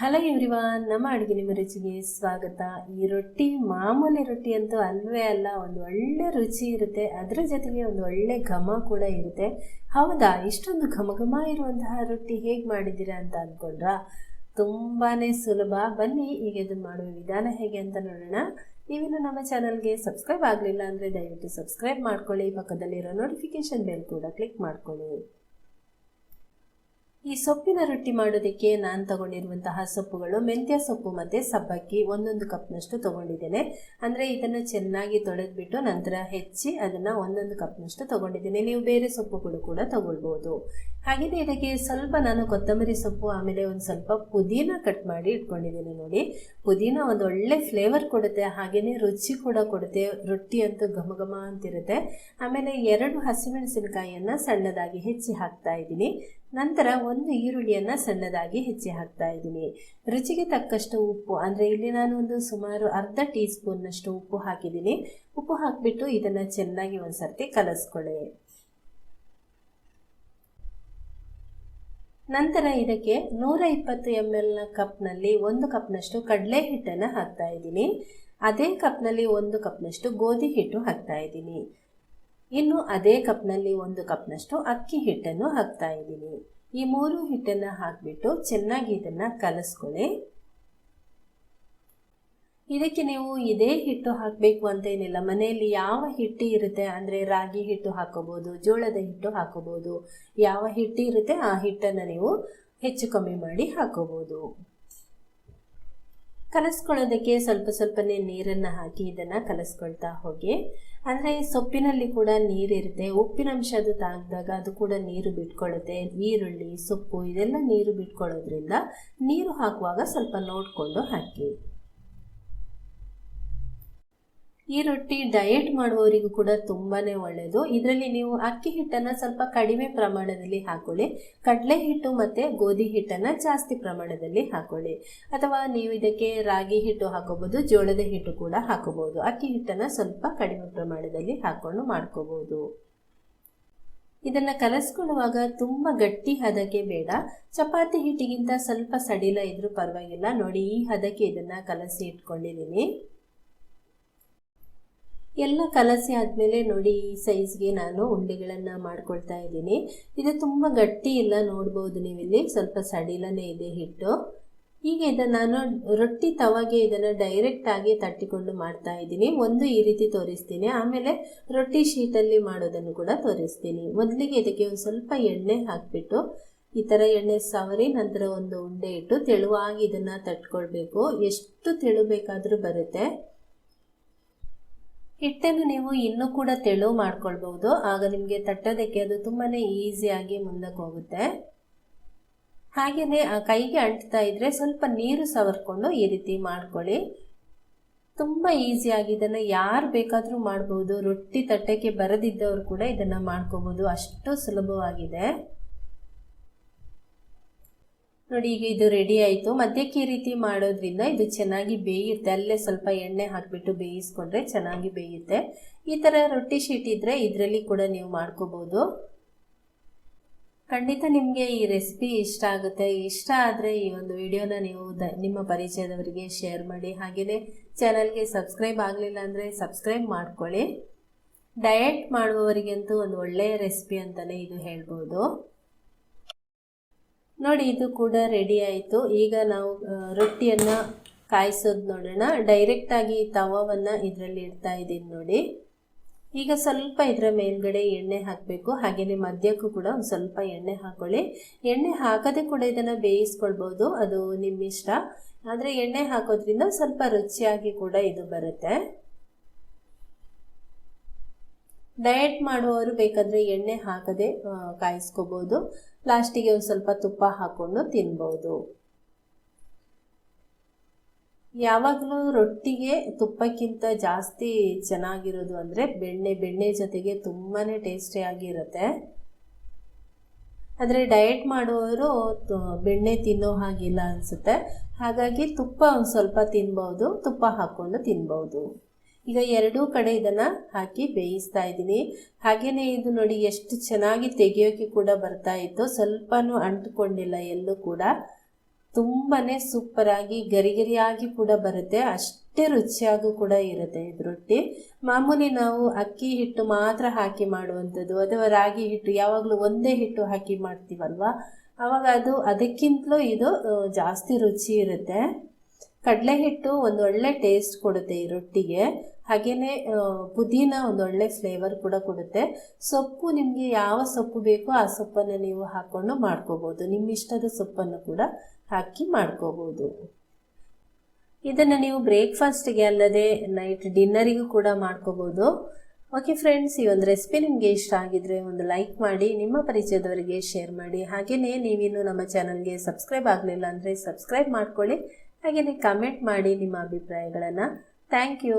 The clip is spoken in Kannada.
ಹಲೋ ಎವ್ರಿವಾನ್ ನಮ್ಮ ಅಡುಗೆ ನಿಮ್ಮ ರುಚಿಗೆ ಸ್ವಾಗತ. ಈ ರೊಟ್ಟಿ ಮಾಮೂಲಿ ರೊಟ್ಟಿ ಅಂತೂ ಅಲ್ವೇ ಅಲ್ಲ, ಒಂದು ಒಳ್ಳೆ ರುಚಿ ಇರುತ್ತೆ. ಅದರ ಜೊತೆಗೆ ಒಂದು ಒಳ್ಳೆ ಘಮ ಕೂಡ ಇರುತ್ತೆ. ಹೌದಾ? ಇಷ್ಟೊಂದು ಘಮ ಘಮ ಇರುವಂತಹ ರೊಟ್ಟಿ ಹೇಗೆ ಮಾಡಿದ್ದೀರಾ ಅಂತ ಅಂದ್ಕೊಂಡ್ರಾ? ತುಂಬಾ ಸುಲಭ. ಬನ್ನಿ, ಈಗ ಇದನ್ನು ಮಾಡುವ ವಿಧಾನ ಹೇಗೆ ಅಂತ ನೋಡೋಣ. ನೀವಿನ್ನು ನಮ್ಮ ಚಾನಲ್ಗೆ ಸಬ್ಸ್ಕ್ರೈಬ್ ಆಗಲಿಲ್ಲ ಅಂದರೆ ದಯವಿಟ್ಟು ಸಬ್ಸ್ಕ್ರೈಬ್ ಮಾಡ್ಕೊಳ್ಳಿ. ಪಕ್ಕದಲ್ಲಿರೋ ನೋಟಿಫಿಕೇಶನ್ ಬೆಲ್ ಕೂಡ ಕ್ಲಿಕ್ ಮಾಡ್ಕೊಳ್ಳಿ. ಈ ಸೊಪ್ಪಿನ ರೊಟ್ಟಿ ಮಾಡೋದಕ್ಕೆ ನಾನು ತಗೊಂಡಿರುವಂತಹ ಸೊಪ್ಪುಗಳು ಮೆಂತ್ಯ ಸೊಪ್ಪು ಮತ್ತು ಸಬ್ಬಕ್ಕಿ ಒಂದೊಂದು ಕಪ್ನಷ್ಟು ತಗೊಂಡಿದ್ದೇನೆ. ಅಂದರೆ ಇದನ್ನು ಚೆನ್ನಾಗಿ ತೊಳೆದ್ಬಿಟ್ಟು ನಂತರ ಹೆಚ್ಚಿ ಅದನ್ನು ಒಂದೊಂದು ಕಪ್ನಷ್ಟು ತಗೊಂಡಿದ್ದೇನೆ. ನೀವು ಬೇರೆ ಸೊಪ್ಪುಗಳು ಕೂಡ ತಗೊಳ್ಬೋದು. ಹಾಗೆಯೇ ಇದಕ್ಕೆ ಸ್ವಲ್ಪ ನಾನು ಕೊತ್ತಂಬರಿ ಸೊಪ್ಪು, ಆಮೇಲೆ ಒಂದು ಸ್ವಲ್ಪ ಪುದೀನ ಕಟ್ ಮಾಡಿ ಇಟ್ಕೊಂಡಿದ್ದೀನಿ ನೋಡಿ. ಪುದೀನ ಒಂದು ಒಳ್ಳೆ ಫ್ಲೇವರ್ ಕೊಡುತ್ತೆ ಹಾಗೆಯೇ ರುಚಿ ಕೂಡ ಕೊಡುತ್ತೆ, ರೊಟ್ಟಿ ಅಂತೂ ಘಮ ಘಮ ಅಂತಿರುತ್ತೆ. ಆಮೇಲೆ ಎರಡು ಹಸಿಮೆಣಸಿನಕಾಯಿಯನ್ನು ಸಣ್ಣದಾಗಿ ಹೆಚ್ಚಿ ಹಾಕ್ತಾ ಇದ್ದೀನಿ. ನಂತರ ಒಂದು ಈರುಳ್ಳಿಯನ್ನು ಸಣ್ಣದಾಗಿ ಹೆಚ್ಚಿ ಹಾಕ್ತಾ ಇದ್ದೀನಿ. ರುಚಿಗೆ ತಕ್ಕಷ್ಟು ಉಪ್ಪು, ಅಂದರೆ ಇಲ್ಲಿ ನಾನು ಒಂದು ಸುಮಾರು ಅರ್ಧ ಟೀ ಸ್ಪೂನ್ನಷ್ಟು ಉಪ್ಪು ಹಾಕಿದ್ದೀನಿ. ಉಪ್ಪು ಹಾಕಿಬಿಟ್ಟು ಇದನ್ನು ಚೆನ್ನಾಗಿ ಒಂದು ಸರ್ತಿ ಕಲಸ್ಕೊಳ್ಳಿ. ನಂತರ ಇದಕ್ಕೆ ನೂರ ಇಪ್ಪತ್ತು ಎಂ ಎಲ್ನ ಕಪ್ನಲ್ಲಿ ಒಂದು ಕಪ್ನಷ್ಟು ಕಡಲೆ ಹಿಟ್ಟನ್ನು ಹಾಕ್ತಾ ಇದ್ದೀನಿ. ಅದೇ ಕಪ್ನಲ್ಲಿ ಒಂದು ಕಪ್ನಷ್ಟು ಗೋಧಿ ಹಿಟ್ಟು ಹಾಕ್ತಾ ಇದ್ದೀನಿ. ಇನ್ನು ಅದೇ ಕಪ್ನಲ್ಲಿ ಒಂದು ಕಪ್ನಷ್ಟು ಅಕ್ಕಿ ಹಿಟ್ಟನ್ನು ಹಾಕ್ತಾ ಇದ್ದೀನಿ. ಈ ಮೂರು ಹಿಟ್ಟನ್ನು ಹಾಕಿಬಿಟ್ಟು ಚೆನ್ನಾಗಿ ಇದನ್ನು ಕಲಿಸ್ಕೊಳ್ಳಿ. ಇದಕ್ಕೆ ನೀವು ಇದೇ ಹಿಟ್ಟು ಹಾಕಬೇಕು ಅಂತ ಏನಿಲ್ಲ. ಮನೆಯಲ್ಲಿ ಯಾವ ಹಿಟ್ಟು ಇರುತ್ತೆ ಅಂದರೆ ರಾಗಿ ಹಿಟ್ಟು ಹಾಕೋಬೋದು, ಜೋಳದ ಹಿಟ್ಟು ಹಾಕೋಬೋದು. ಯಾವ ಹಿಟ್ಟು ಇರುತ್ತೆ ಆ ಹಿಟ್ಟನ್ನು ನೀವು ಹೆಚ್ಚು ಕಮ್ಮಿ ಮಾಡಿ ಹಾಕೋಬೋದು. ಕಲಸ್ಕೊಳ್ಳೋದಕ್ಕೆ ಸ್ವಲ್ಪ ಸ್ವಲ್ಪನೇ ನೀರನ್ನು ಹಾಕಿ ಇದನ್ನು ಕಲಸ್ಕೊಳ್ತಾ ಹೋಗಿ. ಅಂದರೆ ಸೊಪ್ಪಿನಲ್ಲಿ ಕೂಡ ನೀರಿರುತ್ತೆ ಉಪ್ಪಿನಂಶ ಅದು ತಾಗಿದಾಗ ಅದು ಕೂಡ ನೀರು ಬಿಟ್ಕೊಳ್ಳುತ್ತೆ ಈರುಳ್ಳಿ, ಸೊಪ್ಪು ಇದೆಲ್ಲ ನೀರು ಬಿಟ್ಕೊಳ್ಳೋದ್ರಿಂದ ನೀರು ಹಾಕುವಾಗ ಸ್ವಲ್ಪ ನೋಡಿಕೊಂಡು ಹಾಕಿ. ಈ ರೊಟ್ಟಿ ಡಯೆಟ್ ಮಾಡುವವರಿಗೂ ಕೂಡ ತುಂಬಾ ಒಳ್ಳೆಯದು ಇದರಲ್ಲಿ ನೀವು ಅಕ್ಕಿ ಹಿಟ್ಟನ್ನು ಸ್ವಲ್ಪ ಕಡಿಮೆ ಪ್ರಮಾಣದಲ್ಲಿ ಹಾಕೊಳ್ಳಿ. ಕಡಲೆ ಹಿಟ್ಟು ಮತ್ತು ಗೋಧಿ ಹಿಟ್ಟನ್ನು ಜಾಸ್ತಿ ಪ್ರಮಾಣದಲ್ಲಿ ಹಾಕೊಳ್ಳಿ. ಅಥವಾ ನೀವು ಇದಕ್ಕೆ ರಾಗಿ ಹಿಟ್ಟು ಹಾಕೋಬೋದು ಜೋಳದ ಹಿಟ್ಟು ಕೂಡ ಹಾಕೋಬೋದು ಅಕ್ಕಿ ಹಿಟ್ಟನ್ನು ಸ್ವಲ್ಪ ಕಡಿಮೆ ಪ್ರಮಾಣದಲ್ಲಿ ಹಾಕೊಂಡು ಮಾಡ್ಕೋಬೋದು ಇದನ್ನು ಕಲಸ್ಕೊಳ್ಳುವಾಗ ತುಂಬ ಗಟ್ಟಿ ಹದಕ್ಕೆ ಬೇಡ. ಚಪಾತಿ ಹಿಟ್ಟಿಗಿಂತ ಸ್ವಲ್ಪ ಸಡಿಲ ಇದ್ರೂ ಪರವಾಗಿಲ್ಲ. ನೋಡಿ, ಈ ಹದಕ್ಕೆ ಇದನ್ನು ಕಲಸಿ ಇಟ್ಕೊಂಡಿದ್ದೀನಿ ಎಲ್ಲ ಕಲಸಿ ಆದಮೇಲೆ ನೋಡಿ ಈ ಸೈಜ್ಗೆ ನಾನು ಉಂಡೆಗಳನ್ನು ಮಾಡ್ಕೊಳ್ತಾ ಇದ್ದೀನಿ. ಇದು ತುಂಬ ಗಟ್ಟಿ ಇಲ್ಲ, ನೋಡ್ಬೋದು ನೀವಿಲ್ಲಿ. ಸ್ವಲ್ಪ ಸಡಿಲನೇ ಇದೆ ಹಿಟ್ಟು. ಈಗ ಇದನ್ನು ನಾನು ರೊಟ್ಟಿ ತವಾಗೆ ಇದನ್ನು ಡೈರೆಕ್ಟಾಗಿ ತಟ್ಟಿಕೊಂಡು ಮಾಡ್ತಾ ಇದ್ದೀನಿ. ಒಂದು ಈ ರೀತಿ ತೋರಿಸ್ತೀನಿ. ಆಮೇಲೆ ರೊಟ್ಟಿ ಶೀಟಲ್ಲಿ ಮಾಡೋದನ್ನು ಕೂಡ ತೋರಿಸ್ತೀನಿ. ಮೊದಲಿಗೆ ಇದಕ್ಕೆ ಒಂದು ಸ್ವಲ್ಪ ಎಣ್ಣೆ ಹಾಕಿಬಿಟ್ಟು, ಈ ಥರ ಎಣ್ಣೆ ಸವರಿ ನಂತರ ಒಂದು ಉಂಡೆ ಇಟ್ಟು ತೆಳುವಾಗಿ ಇದನ್ನು ತಟ್ಕೊಳ್ಬೇಕು. ಎಷ್ಟು ತೆಳು ಬೇಕಾದರೂ ಬರುತ್ತೆ. ಹಿಟ್ಟನ್ನು ನೀವು ಇನ್ನೂ ಕೂಡ ತೆಳು ಮಾಡ್ಕೊಳ್ಬಹುದು. ಆಗ ನಿಮಗೆ ತಟ್ಟೋದಕ್ಕೆ ಅದು ತುಂಬಾ ಈಸಿಯಾಗಿ ಮುಂದಕ್ಕೆ ಹೋಗುತ್ತೆ. ಹಾಗೆಯೇ ಆ ಕೈಗೆ ಅಂಟ್ತಾ ಇದ್ರೆ ಸ್ವಲ್ಪ ನೀರು ಸವರ್ಕೊಂಡು ಈ ರೀತಿ ಮಾಡ್ಕೊಳ್ಳಿ. ತುಂಬ ಈಸಿಯಾಗಿ ಇದನ್ನು ಯಾರು ಬೇಕಾದರೂ ಮಾಡ್ಬೋದು. ರೊಟ್ಟಿ ತಟ್ಟಕ್ಕೆ ಬರದಿದ್ದವರು ಕೂಡ ಇದನ್ನು ಮಾಡ್ಕೋಬೋದು. ಅಷ್ಟು ಸುಲಭವಾಗಿದೆ. ನೋಡಿ, ಈಗ ಇದು ರೆಡಿ ಆಯಿತು. ಮಧ್ಯಕ್ಕೆ ಈ ರೀತಿ ಮಾಡೋದ್ರಿಂದ ಇದು ಚೆನ್ನಾಗಿ ಬೇಯುತ್ತೆ. ಅಲ್ಲೇ ಸ್ವಲ್ಪ ಎಣ್ಣೆ ಹಾಕಿಬಿಟ್ಟು ಬೇಯಿಸ್ಕೊಂಡ್ರೆ ಚೆನ್ನಾಗಿ ಬೇಯುತ್ತೆ. ಈ ಥರ ರೊಟ್ಟಿ ಶೀಟ್ ಇದ್ದರೆ ಇದರಲ್ಲಿ ಕೂಡ ನೀವು ಮಾಡ್ಕೋಬೋದು. ಖಂಡಿತ ನಿಮಗೆ ಈ ರೆಸಿಪಿ ಇಷ್ಟ ಆಗುತ್ತೆ. ಇಷ್ಟ ಆದರೆ ಈ ಒಂದು ವಿಡಿಯೋನ ನೀವು ದ, ನಿಮ್ಮ ಪರಿಚಯದವರಿಗೆ ಶೇರ್ ಮಾಡಿ. ಹಾಗೆಯೇ ಚಾನಲ್ಗೆ ಸಬ್ಸ್ಕ್ರೈಬ್ ಆಗಲಿಲ್ಲ ಅಂದರೆ ಸಬ್ಸ್ಕ್ರೈಬ್ ಮಾಡ್ಕೊಳ್ಳಿ. ಡಯಟ್ ಮಾಡುವವರಿಗಂತೂ ಒಂದು ಒಳ್ಳೆಯ ರೆಸಿಪಿ ಅಂತಲೇ ಇದು ಹೇಳ್ಬೋದು. ನೋಡಿ, ಇದು ಕೂಡ ರೆಡಿ ಆಯಿತು. ಈಗ ನಾವು ರೊಟ್ಟಿಯನ್ನು ಕಾಯಿಸೋದು ನೋಡೋಣ. ಡೈರೆಕ್ಟಾಗಿ ತವವನ್ನು ಇದರಲ್ಲಿ ಇಡ್ತಾ ಇದ್ದೀನಿ ನೋಡಿ. ಈಗ ಸ್ವಲ್ಪ ಇದರ ಮೇಲ್ಗಡೆ ಎಣ್ಣೆ ಹಾಕಬೇಕು. ಹಾಗೆಯೇ ಮಧ್ಯಕ್ಕೂ ಕೂಡ ಒಂದು ಸ್ವಲ್ಪ ಎಣ್ಣೆ ಹಾಕೊಳ್ಳಿ. ಎಣ್ಣೆ ಹಾಕದೆ ಕೂಡ ಇದನ್ನು ಬೇಯಿಸ್ಕೊಳ್ಬೋದು. ಅದು ನಿಮ್ಮಿಷ್ಟ. ಆದರೆ ಎಣ್ಣೆ ಹಾಕೋದ್ರಿಂದ ಸ್ವಲ್ಪ ರುಚಿಯಾಗಿ ಕೂಡ ಇದು ಬರುತ್ತೆ. ಡಯಟ್ ಮಾಡುವವರು ಬೇಕಾದರೆ ಎಣ್ಣೆ ಹಾಕದೆ ಕಾಯಿಸ್ಕೋಬೋದು. ಲಾಸ್ಟಿಗೆ ಒಂದು ಸ್ವಲ್ಪ ತುಪ್ಪ ಹಾಕ್ಕೊಂಡು ತಿನ್ಬೋದು. ಯಾವಾಗಲೂ ರೊಟ್ಟಿಗೆ ತುಪ್ಪಕ್ಕಿಂತ ಜಾಸ್ತಿ ಚೆನ್ನಾಗಿರೋದು ಅಂದರೆ ಬೆಣ್ಣೆ ಬೆಣ್ಣೆ ಜೊತೆಗೆ ತುಂಬಾ ಟೇಸ್ಟಿಯಾಗಿರುತ್ತೆ ಆದರೆ ಡಯಟ್ ಮಾಡುವವರು ಬೆಣ್ಣೆ ತಿನ್ನೋ ಹಾಗಿಲ್ಲ ಅನಿಸುತ್ತೆ. ಹಾಗಾಗಿ ತುಪ್ಪ ಒಂದು ಸ್ವಲ್ಪ ತಿನ್ಬೋದು, ತುಪ್ಪ ಹಾಕ್ಕೊಂಡು ತಿನ್ಬೋದು. ಈಗ ಎರಡೂ ಕಡೆ ಇದನ್ನು ಹಾಕಿ ಬೇಯಿಸ್ತಾ ಇದ್ದೀನಿ. ಹಾಗೆಯೇ ಇದು ನೋಡಿ ಎಷ್ಟು ಚೆನ್ನಾಗಿ ತೆಗೆಯೋಕೆ ಕೂಡ ಬರ್ತಾ ಇತ್ತು. ಸ್ವಲ್ಪನೂ ಅಂಟ್ಕೊಂಡಿಲ್ಲ ಎಲ್ಲೂ ಕೂಡ. ತುಂಬ ಸೂಪರಾಗಿ ಗರಿ ಗರಿಯಾಗಿ ಕೂಡ ಬರುತ್ತೆ. ಅಷ್ಟೇ ರುಚಿಯಾಗೂ ಕೂಡ ಇರುತ್ತೆ ಇದು ರೊಟ್ಟಿ. ಮಾಮೂಲಿ ನಾವು ಅಕ್ಕಿ ಹಿಟ್ಟು ಮಾತ್ರ ಹಾಕಿ ಮಾಡುವಂಥದ್ದು, ಅಥವಾ ರಾಗಿ ಹಿಟ್ಟು ಯಾವಾಗಲೂ ಒಂದೇ ಹಿಟ್ಟು ಹಾಕಿ ಮಾಡ್ತೀವಲ್ವಾ? ಆವಾಗ ಅದು ಅದಕ್ಕಿಂತಲೂ ಇದು, ಜಾಸ್ತಿ ರುಚಿ ಇರುತ್ತೆ. ಕಡಲೆ ಹಿಟ್ಟು ಒಂದು ಒಳ್ಳೆ ಟೇಸ್ಟ್ ಕೊಡುತ್ತೆ ಈ ರೊಟ್ಟಿಗೆ. ಹಾಗೆಯೇ ಪುದೀನ ಒಂದು ಒಳ್ಳೆ ಫ್ಲೇವರ್ ಕೂಡ ಕೊಡುತ್ತೆ. ಸೊಪ್ಪು ನಿಮಗೆ ಯಾವ ಸೊಪ್ಪು ಬೇಕೋ ಆ ಸೊಪ್ಪನ್ನು ನೀವು ಹಾಕ್ಕೊಂಡು ಮಾಡ್ಕೋಬೋದು. ನಿಮ್ಮ ಇಷ್ಟದ ಸೊಪ್ಪನ್ನು ಕೂಡ ಹಾಕಿ ಮಾಡ್ಕೋಬೋದು. ಇದನ್ನು ನೀವು ಬ್ರೇಕ್ಫಾಸ್ಟ್ಗೆ ಅಲ್ಲದೆ ನೈಟ್ ಡಿನ್ನರಿಗೂ ಕೂಡ ಮಾಡ್ಕೋಬೋದು. ಓಕೆ ಫ್ರೆಂಡ್ಸ್ ಈ ಒಂದು ರೆಸಿಪಿ ನಿಮಗೆ ಇಷ್ಟ ಆಗಿದ್ರೆ ಒಂದು ಲೈಕ್ ಮಾಡಿ, ನಿಮ್ಮ ಪರಿಚಯದವರಿಗೆ ಶೇರ್ ಮಾಡಿ. ಹಾಗೆಯೇ ನೀವಿನ್ನು ನಮ್ಮ ಚಾನಲ್ಗೆ ಸಬ್ಸ್ಕ್ರೈಬ್ ಆಗಲಿಲ್ಲ ಅಂದರೆ ಸಬ್ಸ್ಕ್ರೈಬ್ ಮಾಡ್ಕೊಳ್ಳಿ. ಹಾಗೆಯೇ ಕಮೆಂಟ್ ಮಾಡಿ ನಿಮ್ಮ ಅಭಿಪ್ರಾಯಗಳನ್ನು. Thank you